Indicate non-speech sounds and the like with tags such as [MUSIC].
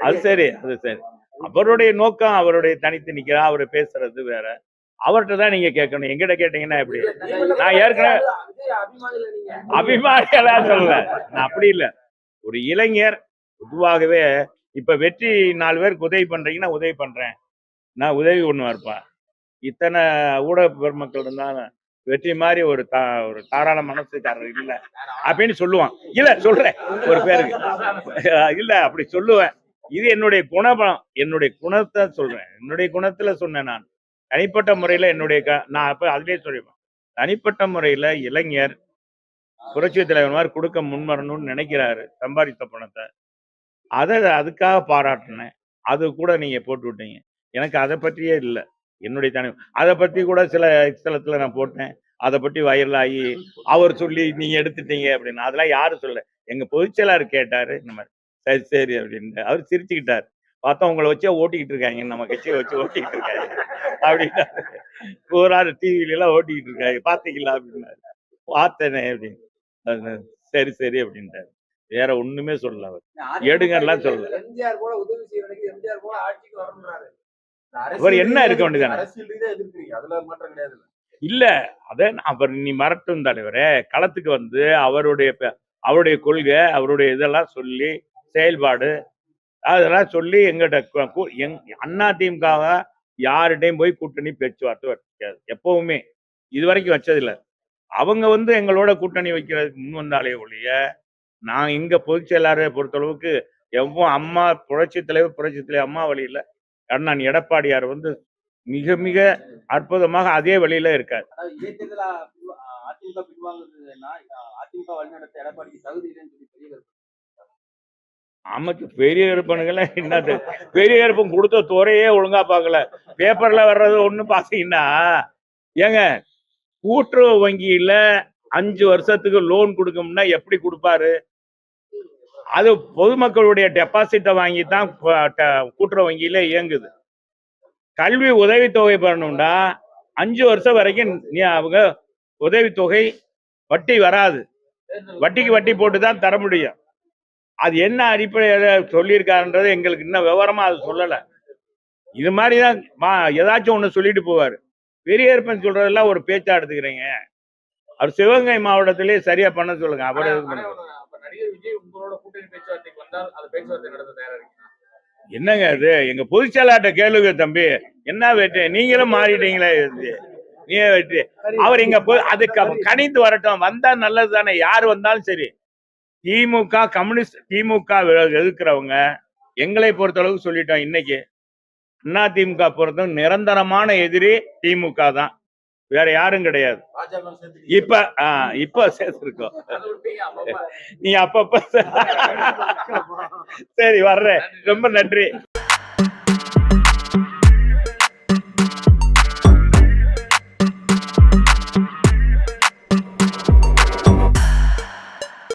அது சரி அது சரி. அவருடைய நோக்கம் அவருடைய தனித்து நிக்கிறா அவர் பேசுறது வேற. அவர்கிட்ட தான் நீங்க கேட்கணும். எங்கிட்ட கேட்டீங்கன்னா எப்படி? நான் ஏற்கனவே அபிமானிகளா சொல்லல நான் அப்படி இல்ல. ஒரு இளைஞர் பொதுவாகவே இப்ப வெற்றி நாலு பேருக்கு உதவி பண்றீங்கன்னா உதவி பண்றேன். நான் உதவி ஒண்ணு இருப்பேன் இத்தனை ஊடக பெருமக்கள் இருந்தாலும் வெற்றி மாதிரி ஒரு தா ஒரு தாராள மனசுக்காரர் இல்ல. அப்படின்னு சொல்லுவான். இல்ல சொல்றேன். ஒரு பேருக்கு. இல்ல அப்படி சொல்லுவேன். இது என்னுடைய குணபலம். என்னுடைய குணத்தை சொல்றேன். என்னுடைய குணத்துல சொன்னேன் நான். தனிப்பட்ட முறையில என்னுடைய க- நான் அப்ப அதுலயே சொல்லிப்பேன் தனிப்பட்ட முறையில இளைஞர் புரட்சி தலைவர் மாதிரி கொடுக்க முன்வரணும்னு நினைக்கிறாரு. சம்பாதித்த பணத்தை. அதை அதுக்காக பாராட்டினேன். அது கூட நீங்க போட்டு விட்டீங்க. எனக்கு அதை பற்றியே இல்லை. என்னுடைய தனி அதை பத்தி கூட சில ஸ்தலத்துல நான் போட்டேன். அதை பற்றி வைரல் ஆகி அவர் சொல்லி நீங்க எடுத்துட்டீங்க அப்படின்னு. அதெல்லாம் யாரும் சொல்ல எங்க பொதுச்செயலாளர் கேட்டாரு இந்த மாதிரி சரி சரி அப்படின்னு. அவர் சிரிச்சுக்கிட்டார். பார்த்தா உங்களை வச்சே ஓட்டிக்கிட்டு இருக்காங்க. நம்ம கட்சியை வச்சு ஓட்டிக்கிட்டு இருக்காங்க. அப்படின்னாரு. ஒரு ஆள் டிவில எல்லாம் ஓட்டிக்கிட்டு இருக்காங்க பாத்தீங்களா அப்படின்னாரு. பார்த்தேனே அப்படின்னு. சரி சரி அப்படின்ட்டாரு. வேற ஒண்ணுமே சொல்லல அவர். எடுங்கலாம் சொல்லல. எம்ஜிஆர் போல உதவி செய்யறதுக்கு எம்ஜிஆர் போல ஆட்சிக்கு வரணும்னாரு. இவர் என்ன இருக்க வேண்டியதானே? கிடையாது. இல்ல அத அவர் நீ மறட்டும் தலைவரே களத்துக்கு வந்து அவருடைய அவருடைய கொள்கை அவருடைய இதெல்லாம் சொல்லி செயல்பாடு அதெல்லாம் சொல்லி எங்கிட்ட எங் அண்ணா திமுக யார்கிட்டையும் போய் கூட்டணி பேச்சுவார்த்தை வைக்காது. எப்பவுமே. இது வரைக்கும் வச்சதில்ல. அவங்க வந்து எங்களோட கூட்டணி வைக்கிறதுக்கு முன் வந்தாலே ஒழிய நான் எங்க பொதுச் செயலாளரை பொறுத்தளவுக்கு எவ்வளோ அம்மா புரட்சி தலைவர் புரட்சி தலைவர் அம்மா வழியில அண்ணன் எடப்பாடியார் வந்து மிக மிக அற்புதமாக அதே வழியில இருக்கார். நமக்கு பெரிய விருப்பனுங்கள என்னது? பெரிய விருப்பம் கொடுத்த துறையே ஒழுங்கா பார்க்கல. பேப்பர்ல வர்றது ஒண்ணு பாத்தீங்கன்னா ஏங்க கூட்டுறவு வங்கியில அஞ்சு வருஷத்துக்கு லோன் கொடுக்கணும்னா எப்படி கொடுப்பாரு? அது பொதுமக்களுடைய டெபாசிட்டை வாங்கி தான் கூட்டுறவு வங்கியில இயங்குது. கல்வி உதவித்தொகை பெறணும்னா அஞ்சு வருஷம் வரைக்கும் நீ அவங்க உதவித்தொகை வட்டி வராது. வட்டிக்கு வட்டி போட்டு தான் தர முடியும். அது என்ன அடிப்படையில சொல்லியிருக்காருன்றது எங்களுக்கு இன்னும் விவரமா அது சொல்லல. இது மாதிரி தான் மா- ஏதாச்சும் ஒண்ணு சொல்லிட்டு போவாரு. பெரியப்பன் சொல்றதெல்லாம் ஒரு பேச்சா எடுத்துக்கிறீங்க. அவர் சிவகங்கை மாவட்டத்திலே சரியா பண்ண சொல்லுங்க. அவர் நடிகர் விஜய் உங்களோட கூட்டணி பேச்சுவார்த்தைக்கு வந்தால் அந்த பேச்சுவார்த்தை நடத்த தயாரா இருக்கீங்க என்னங்க அது? எங்க பொதுச்செயலாட்ட கேளுங்க தம்பி. என்ன வெற்றி நீங்களும் மாறிட்டீங்களே இது. நீ வெற்றி அவர் இங்க போய் அதுக்கு கணிந்து வரட்டும். வந்தா நல்லது தானே. யார் வந்தாலும் சரி. திமுக கம்யூனிஸ்ட் திமுக எதிர்க்கிறவங்க எங்களை பொறுத்தளவுக்கு சொல்லிட்டோம் இன்னைக்கு. அண்ணா திமுக பொறுத்தவரை நிரந்தரமான எதிரி திமுக தான். வேற யாரும் கிடையாது. இப்ப ஆஹ் இப்ப சேர்த்திருக்கோம். நீ அப்பப்ப [LAUGHS] சரி வர்றேன். ரொம்ப நன்றி.